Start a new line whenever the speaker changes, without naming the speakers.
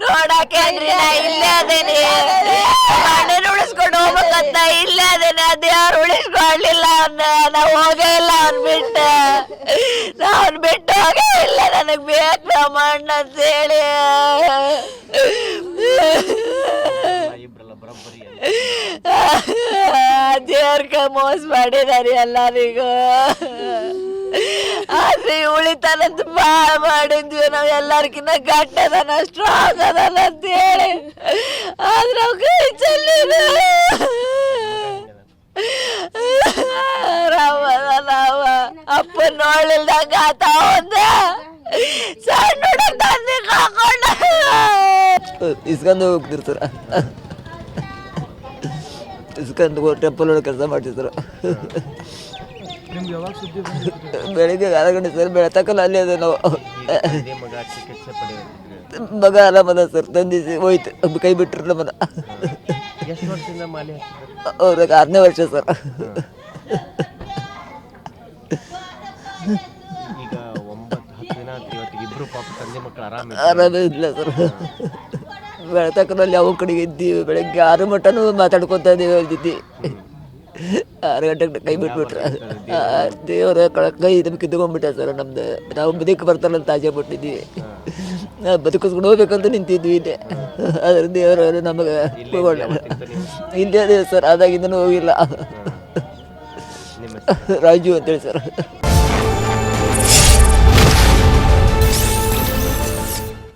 ನೋಡಕೇನ್ರಿ ನಾ ಇಲ್ಲೇ ಅದೇನಿ. ಅಣ್ಣನ ಉಳಿಸ್ಕೊಂಡು ಹೋಗ್ಬೇಕಂತ ಇಲ್ಲೇ ಅದೇನಿ. ಅದ್ ಯಾರು ಉಳಿಸ್ಕೊಳ್ಲಿಲ್ಲ ಅವ್ನ ನಾ ಹೋಗೇ ಇಲ್ಲ ಅವ್ನ್ ಬಿಟ್ಟ ನಾ ಅವ್ನ್ ಬಿಟ್ಟು ಹೋಗೇ ಇಲ್ಲ ನನಗ್ ಬೇಕು ನಮ್ಮ ಅಣ್ಣ ಅಂತ ಹೇಳಿ.
ಇಬ್ರಲ್ಲ ಬರೋಬ್ಬರಿ
ದೇವ್ರಕ ಮೋಸ ಮಾಡಿದಾರಿ ಎಲ್ಲರಿಗೂ. ಆದ್ರೆ ಉಳಿತಾನಂತ ಬಾಳ ಮಾಡಿದ್ವಿ. ನಾವ್ ಎಲ್ಲಾರ್ಕಿನ್ನ ಗಟ್ಟದನ ಸ್ಟ್ರಾಂಗ್ ಅದನ ಅಂತ ಹೇಳಿ. ಆದ್ರ ಅವ್ ಕೈ ಅಪ್ಪ ನೋಡ್ಲಿಲ್ದಂಗ ಆತ ಒಂದ. ಸಣ್ಣ ತಂದೆ ಕಾಕೊಂಡ.
ಇಸ್ಕೊಂಡು ಹೋಗ್ತಿರ್ತಾರ. ಇಸ್ಕೊಂಡು ಟೆಂಪಲ್ ಒಳಗೆ ಕೆಲಸ ಮಾಡ್ತಿರ್ತಾರ.
ನಿಮ್ಗೆ ಯಾವಾಗ ಸುದ್ದಿ
ಬೆಳಿಗ್ಗೆ ಆರು ಗಂಟೆ ಸರ್ ಬೆಳತಕ್ಕಲ್ಲ ಅಲ್ಲಿ ಅದ ನಾವು.
ಮಗ ಚಿಕಿತ್ಸೆ ಪಡೆಯೋದು
ಮಗ ಆರಾಮದ ಸರ್ ತಂದಿಸಿ ಹೋಯ್ತು ಕೈ ಬಿಟ್ಟರು ನಮ್ಮನ್ನ
ಎಷ್ಟು ವರ್ಷದಿಂದ ಮಾಲೆ
ಅವ್ರಿಗೆ ಆರನೇ ವರ್ಷ ಸರ್.
ಈಗ ಒಂಬತ್ತು ಹತ್ತು ದಿನ ಆಯ್ತು ಇವತ್ತಿಗೆ ಇಬ್ರು ಪಾಪ ತಂದೆ ಮಕ್ಕಳು ಆರಾಮ
ಆರಾಮೇ ಇಲ್ಲ ಸರ್. ಬೆಳತಕ್ಕನಲ್ಲಿ ಯಾವ ಕಡೆಗೆ ಇದ್ದೀವಿ? ಬೆಳಗ್ಗೆ ಆರು ಮಟ್ಟನೂ ಮಾತಾಡ್ಕೊತ ಇದ್ದೀವಿ ಅವ್ರ ಜೊತೆ ಆರು ಗಂಟೆಗೆ ಕೈ ಬಿಟ್ಬಿಟ್ರೆ. ದೇವರ ಕೈ ನಮ್ಗೆ ಕಿತ್ಕೊಂಡ್ಬಿಟ್ಟ ಸರ್ ನಮ್ದು. ನಾವು ಬದುಕು ಬರ್ತಾರಂತ ಆಸೆ ಬಿಟ್ಟಿದ್ವಿ ನಾವು ಬದುಕಿಸ್ಕೊಂಡು ಹೋಗ್ಬೇಕಂತ ನಿಂತಿದ್ವಿ ಇಲ್ಲೇ. ಆದ್ರೆ ದೇವರು ನಮಗೆ ಇಲ್ಲೇ ಸರ್ ಅದಾಗಿಂದನು ಹೋಗಿಲ್ಲ. ರಾಜು ಅಂತೇಳಿ ಸರ್.